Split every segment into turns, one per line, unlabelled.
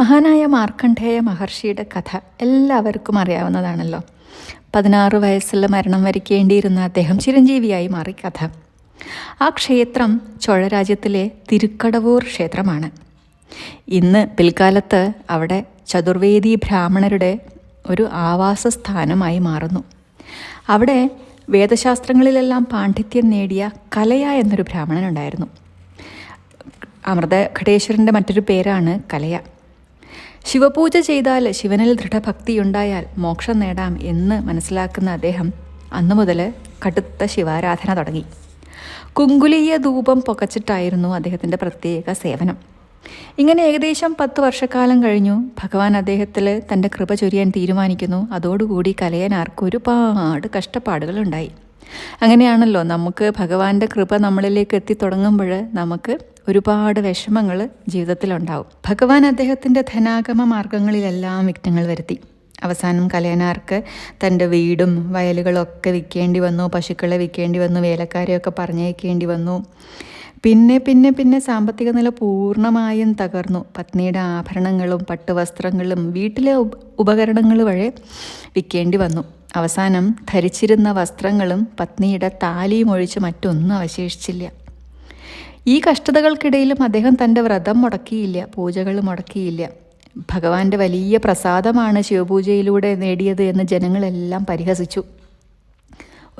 മഹാനായ മാർക്കണ്ഠേയ മഹർഷിയുടെ കഥ എല്ലാവർക്കും അറിയാവുന്നതാണല്ലോ. പതിനാറ് വയസ്സിൽ മരണം വരിക്കേണ്ടിയിരുന്ന അദ്ദേഹം ചിരഞ്ജീവിയായി മാറി കഥ. ആ ക്ഷേത്രം ചോഴരാജ്യത്തിലെ തിരുക്കടവൂർ ക്ഷേത്രമാണ്. ഇന്ന് പിൽക്കാലത്ത് അവിടെ ചതുർവേദി ബ്രാഹ്മണരുടെ ഒരു ആവാസ സ്ഥാനമായി മാറുന്നു. അവിടെ വേദശാസ്ത്രങ്ങളിലെല്ലാം പാണ്ഡിത്യം നേടിയ കലയ എന്നൊരു ബ്രാഹ്മണനുണ്ടായിരുന്നു. അമൃത ഘടേശ്വരന്റെ മറ്റൊരു പേരാണ് കലയ. ശിവപൂജ ചെയ്താൽ ശിവനിൽ ദൃഢഭക്തിയുണ്ടായാൽ മോക്ഷം നേടാം എന്ന് മനസ്സിലാക്കുന്ന അദ്ദേഹം അന്നു മുതൽ കടുത്ത ശിവാരാധന തുടങ്ങി. കുങ്കുലീയ ധൂപം പുകച്ചിട്ടായിരുന്നു അദ്ദേഹത്തിന്റെ പ്രത്യേക സേവനം. ഇങ്ങനെ ഏകദേശം പത്ത് വർഷക്കാലം കഴിഞ്ഞു. ഭഗവാൻ അദ്ദേഹത്തിൽ തന്റെ കൃപ ചൊരിയാൻ തീരുമാനിക്കുന്നു. അതോടുകൂടി കലയനാർക്ക് ഒരുപാട് കഷ്ടപ്പാടുകളുണ്ടായി. അങ്ങനെയാണല്ലോ നമുക്ക് ഭഗവാന്റെ കൃപ നമ്മളിലേക്ക് എത്തിത്തുടങ്ങുമ്പോൾ നമുക്ക് ഒരുപാട് വിഷമങ്ങൾ ജീവിതത്തിലുണ്ടാവും. ഭഗവാൻ അദ്ദേഹത്തിന്റെ ധനാഗമ മാർഗങ്ങളിലെല്ലാം വിഘ്നങ്ങൾ വരുത്തി. അവസാനം കലയനാർക്ക് തന്റെ വീടും വയലുകളൊക്കെ വിൽക്കേണ്ടി വന്നു പശുക്കളെ വിൽക്കേണ്ടി വന്നു വേലക്കാരെയൊക്കെ പറഞ്ഞയക്കേണ്ടി വന്നു. പിന്നെ പിന്നെ പിന്നെ സാമ്പത്തിക നില പൂർണമായും തകർന്നു. പത്നിയുടെ ആഭരണങ്ങളും പട്ടുവസ്ത്രങ്ങളും വീട്ടിലെ ഉപകരണങ്ങൾ വഴി വിൽക്കേണ്ടി വന്നു. അവസാനം ധരിച്ചിരുന്ന വസ്ത്രങ്ങളും പത്നിയുടെ താലിയും ഒഴിച്ച് മറ്റൊന്നും അവശേഷിച്ചില്ല. ഈ കഷ്ടതകൾക്കിടയിലും അദ്ദേഹം തന്റെ വ്രതം മുടക്കിയില്ല പൂജകൾ മുടക്കിയില്ല. ഭഗവാന്റെ വലിയ പ്രസാദമാണ് ശിവപൂജയിലൂടെ നേടിയത് എന്ന് ജനങ്ങളെല്ലാം പരിഹസിച്ചു.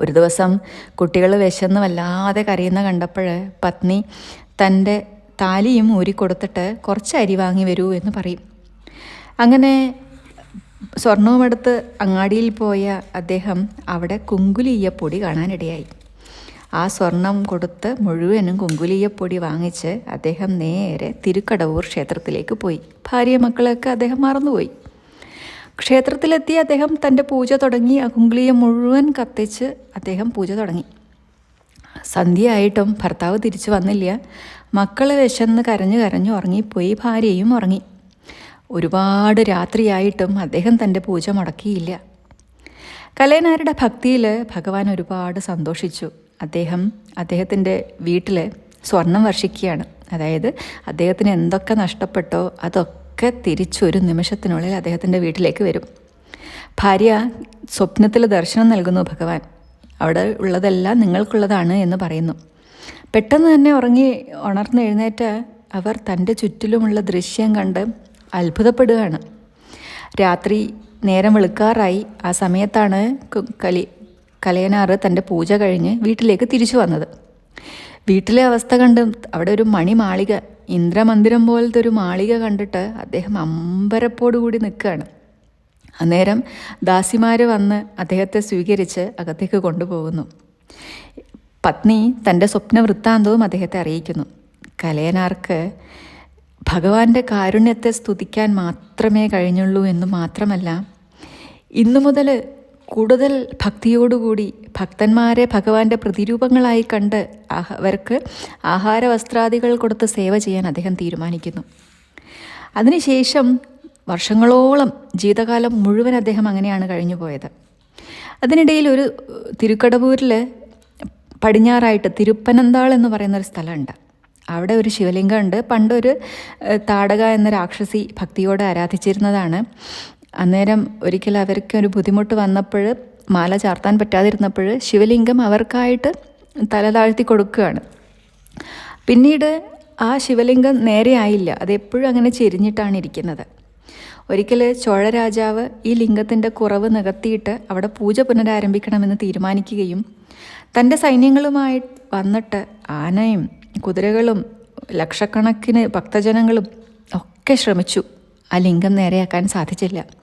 ഒരു ദിവസം കുട്ടികൾ വിശന്ന് വല്ലാതെ കരയുന്ന കണ്ടപ്പോൾ പത്നി തന്റെ താലിയും ഊരി കൊടുത്തിട്ട് കുറച്ച് അരി വാങ്ങി വരൂ എന്ന് പറയും. അങ്ങനെ സ്വർണവുമെടുത്ത് അങ്ങാടിയിൽ പോയ അദ്ദേഹം അവിടെ കുങ്കുലീയപ്പൊടി കാണാനിടയായി. ആ സ്വർണം കൊടുത്ത് മുഴുവനും കുങ്കുലീയപ്പൊടി വാങ്ങിച്ച് അദ്ദേഹം നേരെ തിരുക്കടവൂർ ക്ഷേത്രത്തിലേക്ക് പോയി. ഭാര്യ മക്കളെയൊക്കെ അദ്ദേഹം മറന്നുപോയി. ക്ഷേത്രത്തിലെത്തി അദ്ദേഹം തന്റെ പൂജ തുടങ്ങി. ആ മുഴുവൻ കത്തിച്ച് അദ്ദേഹം പൂജ തുടങ്ങി. സന്ധ്യയായിട്ടും ഭർത്താവ് തിരിച്ചു വന്നില്ല. മക്കൾ വിശന്ന് കരഞ്ഞു കരഞ്ഞു ഉറങ്ങിപ്പോയി. ഭാര്യയും ഉറങ്ങി. ഒരുപാട് രാത്രിയായിട്ടും അദ്ദേഹം തന്റെ പൂജ മുടക്കിയില്ല. കലയനാരുടെ ഭക്തിയിൽ ഭഗവാൻ ഒരുപാട് സന്തോഷിച്ചു. അദ്ദേഹം അദ്ദേഹത്തിന്റെ വീട്ടിൽ സ്വർണം വർഷിക്കുകയാണ്. അതായത് അദ്ദേഹത്തിന് എന്തൊക്കെ നഷ്ടപ്പെട്ടോ അതൊക്കെ തിരിച്ചൊരു നിമിഷത്തിനുള്ളിൽ അദ്ദേഹത്തിന്റെ വീട്ടിലേക്ക് വരും. ഭാര്യ സ്വപ്നത്തിൽ ദർശനം നൽകുന്നു ഭഗവാൻ. അവിടെ ഉള്ളതെല്ലാം നിങ്ങൾക്കുള്ളതാണ് എന്ന് പറയുന്നു. പെട്ടെന്ന് തന്നെ ഉറങ്ങി ഉണർന്ന് എഴുന്നേറ്റ് അവർ തന്റെ ചുറ്റിലുമുള്ള ദൃശ്യം കണ്ട് അത്ഭുതപ്പെടുകയാണ്. രാത്രി നേരം വെളുക്കാറായി. ആ സമയത്താണ് കലി കലയനാറ് തന്റെ പൂജ കഴിഞ്ഞ് വീട്ടിലേക്ക് തിരിച്ചു വന്നത്. വീട്ടിലെ അവസ്ഥ കണ്ട് അവിടെ ഒരു മണിമാളിക ഇന്ദ്രമന്ദിരം പോലത്തെ ഒരു മാളിക കണ്ടിട്ട് അദ്ദേഹം അമ്പരപ്പോടുകൂടി നിൽക്കുകയാണ്. അന്നേരം ദാസിമാർ വന്ന് അദ്ദേഹത്തെ സ്വീകരിച്ച് അകത്തേക്ക് കൊണ്ടുപോകുന്നു. പത്നി തന്റെ സ്വപ്ന വൃത്താന്തവും അദ്ദേഹത്തെ അറിയിക്കുന്നു. കലയനാർക്ക് ഭഗവാന്റെ കാരുണ്യത്തെ സ്തുതിക്കാൻ മാത്രമേ കഴിഞ്ഞുള്ളൂ എന്ന് മാത്രമല്ല ഇന്നു മുതൽ കൂടുതൽ ഭക്തിയോടുകൂടി ഭക്തന്മാരെ ഭഗവാന്റെ പ്രതിരൂപങ്ങളായി കണ്ട് അവർക്ക് ആഹാര വസ്ത്രാദികൾ കൊടുത്ത് സേവ ചെയ്യാൻ അദ്ദേഹം തീരുമാനിക്കുന്നു. അതിനുശേഷം വർഷങ്ങളോളം ജീവിതകാലം മുഴുവൻ അദ്ദേഹം അങ്ങനെയാണ് കഴിഞ്ഞു പോയത് അതിനിടയിൽ ഒരു തിരുക്കടവൂരിൽ പടിഞ്ഞാറായിട്ട് തിരുപ്പനന്താൾ എന്ന് പറയുന്ന ഒരു സ്ഥലമുണ്ട്. അവിടെ ഒരു ശിവലിംഗമുണ്ട് പണ്ടൊരു താടക എന്ന രാക്ഷസി ഭക്തിയോടെ ആരാധിച്ചിരുന്നതാണ്. അന്നേരം ഒരിക്കൽ അവർക്ക് ഒരു ബുദ്ധിമുട്ട് വന്നപ്പോൾ മാല ചാർത്താൻ പറ്റാതിരുന്നപ്പോൾ ശിവലിംഗം അവർക്കായിട്ട് തല താഴ്ത്തി കൊടുക്കുകയാണ്. പിന്നീട് ആ ശിവലിംഗം നേരെ ആയില്ല. അതെപ്പോഴും അങ്ങനെ ചെരിഞ്ഞിട്ടാണ് ഇരിക്കുന്നത്. ഒരിക്കൽ ചോഴ രാജാവ് ഈ ലിംഗത്തിന്റെ കുറവ് നികത്തിയിട്ട് അവിടെ പൂജ പുനരാരംഭിക്കണമെന്ന് തീരുമാനിക്കുകയും തന്റെ സൈന്യങ്ങളുമായി വന്നിട്ട് ആനയും കുതിരകളും ലക്ഷക്കണക്കിന് ഭക്തജനങ്ങളും ഒക്കെ ശ്രമിച്ചു. ആ ലിംഗം നേരെയാക്കാൻ സാധിച്ചില്ല.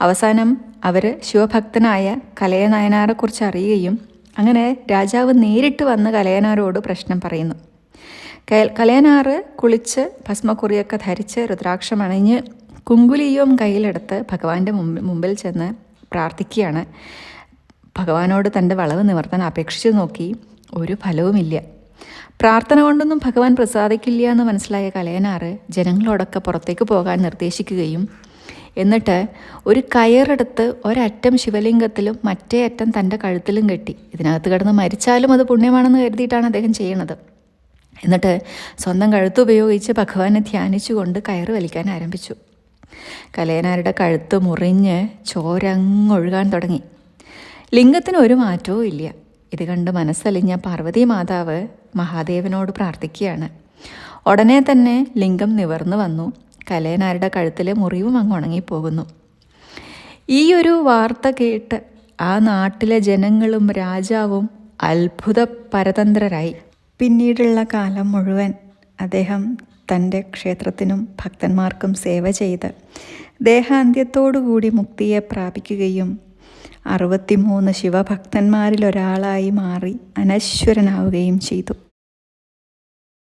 അവസാനം അവർ ശിവഭക്തനായ കലയനായനാരെക്കുറിച്ച് അറിയുകയും അങ്ങനെ രാജാവ് നേരിട്ട് വന്ന് കലയനാരോട് പ്രശ്നം പറയുന്നു. കലയനാറ് കുളിച്ച് ഭസ്മക്കുറിയൊക്കെ ധരിച്ച് രുദ്രാക്ഷം അണിഞ്ഞ് കുങ്കുലിയും കയ്യിലെടുത്ത് ഭഗവാന്റെ മുമ്പിൽ ചെന്ന് പ്രാർത്ഥിക്കുകയാണ്. ഭഗവാനോട് തന്റെ വളവ് നിവർത്താൻ അപേക്ഷിച്ചു നോക്കി ഒരു ഫലവുമില്ല. പ്രാർത്ഥന കൊണ്ടൊന്നും ഭഗവാൻ പ്രസാദിക്കില്ല എന്ന് മനസ്സിലായ കലയനാറ് ജനങ്ങളോടൊക്കെ പുറത്തേക്ക് പോകാൻ നിർദ്ദേശിക്കുകയും എന്നിട്ട് ഒരു കയറെടുത്ത് ഒരറ്റം ശിവലിംഗത്തിലും മറ്റേ അറ്റം തന്റെ കഴുത്തിലും കെട്ടി. ഇതിനകത്ത് കിടന്ന് മരിച്ചാലും അത് പുണ്യമാണെന്ന് കരുതിയിട്ടാണ് അദ്ദേഹം ചെയ്യണത്. എന്നിട്ട് സ്വന്തം കഴുത്ത് ഉപയോഗിച്ച് ഭഗവാനെ ധ്യാനിച്ചുകൊണ്ട് കയറ് വലിക്കാൻ ആരംഭിച്ചു. കലയനാരുടെ കഴുത്ത് മുറിഞ്ഞ് ചോരങ്ങൊഴുകാൻ തുടങ്ങി. ലിംഗത്തിന് ഒരു മാറ്റവും ഇല്ല. ഇത് കണ്ട് മനസ്സലിഞ്ഞ പാർവതി മാതാവ് മഹാദേവനോട് പ്രാർത്ഥിക്കുകയാണ്. ഉടനെ തന്നെ ലിംഗം നിവർന്നു വന്നു. കലയനാരുടെ കഴുത്തിലെ മുറിവും അങ്ങ് ഉണങ്ങിപ്പോകുന്നു. ഈ ഒരു വാർത്ത കേട്ട് ആ നാട്ടിലെ ജനങ്ങളും രാജാവും അത്ഭുത പരതന്ത്രരായി. പിന്നീടുള്ള കാലം മുഴുവൻ അദ്ദേഹം തന്റെ ക്ഷേത്രത്തിനും ഭക്തന്മാർക്കും സേവ ചെയ്ത് ദേഹാന്ത്യത്തോടുകൂടി മുക്തിയെ പ്രാപിക്കുകയും അറുപത്തിമൂന്ന് ശിവഭക്തന്മാരിൽ ഒരാളായി മാറി അനശ്വരനാവുകയും ചെയ്തു.